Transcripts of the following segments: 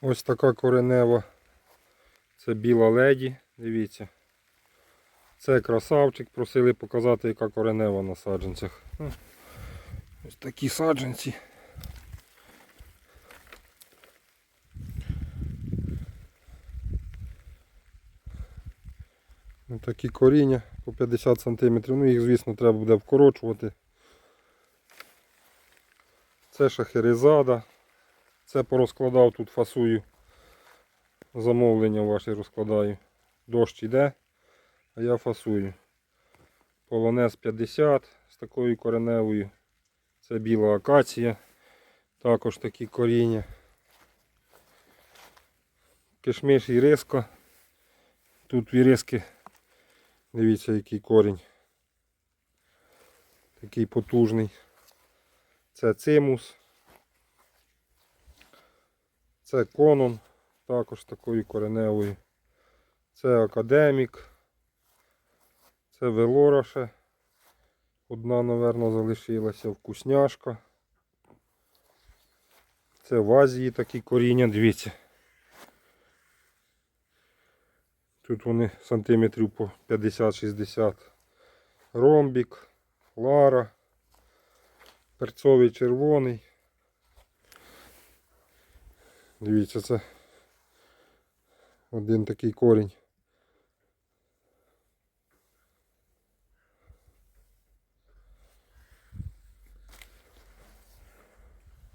Ось така коренева. Це біла леді, дивіться. Це красавчик, просили показати, яка коренева на саджанцях. Ось такі саджанці. Ось такі коріння по 50 см. Ну їх, звісно, треба буде вкорочувати. Це шахерезада. Це порозкладав тут фасую. Замовлення ваші розкладаю. Дощ іде, а я фасую. Полонез 50 з такою кореневою. Це біла акація. Також такі коріння. Кишмиш і риска. Тут віриски. Дивіться, який корінь. Такий потужний. Це цимус. Це конон, також такою кореневою. Це академік. Це велораше. Одна, мабуть, залишилася вкусняшка. Це в Азії такі коріння, дивіться. Тут вони сантиметрів по 50-60. Ромбік, Лара, перцовий червоний. Дивіться, це один такий корінь.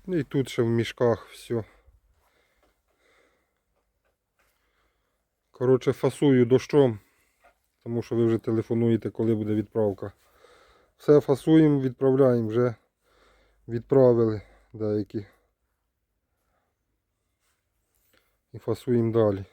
Ну І тут ще в мішках все. Коротше, фасую дощом, тому що ви вже телефонуєте, коли буде відправка. Все фасуємо, відправляємо, вже відправили деякі. І фасуємо далі.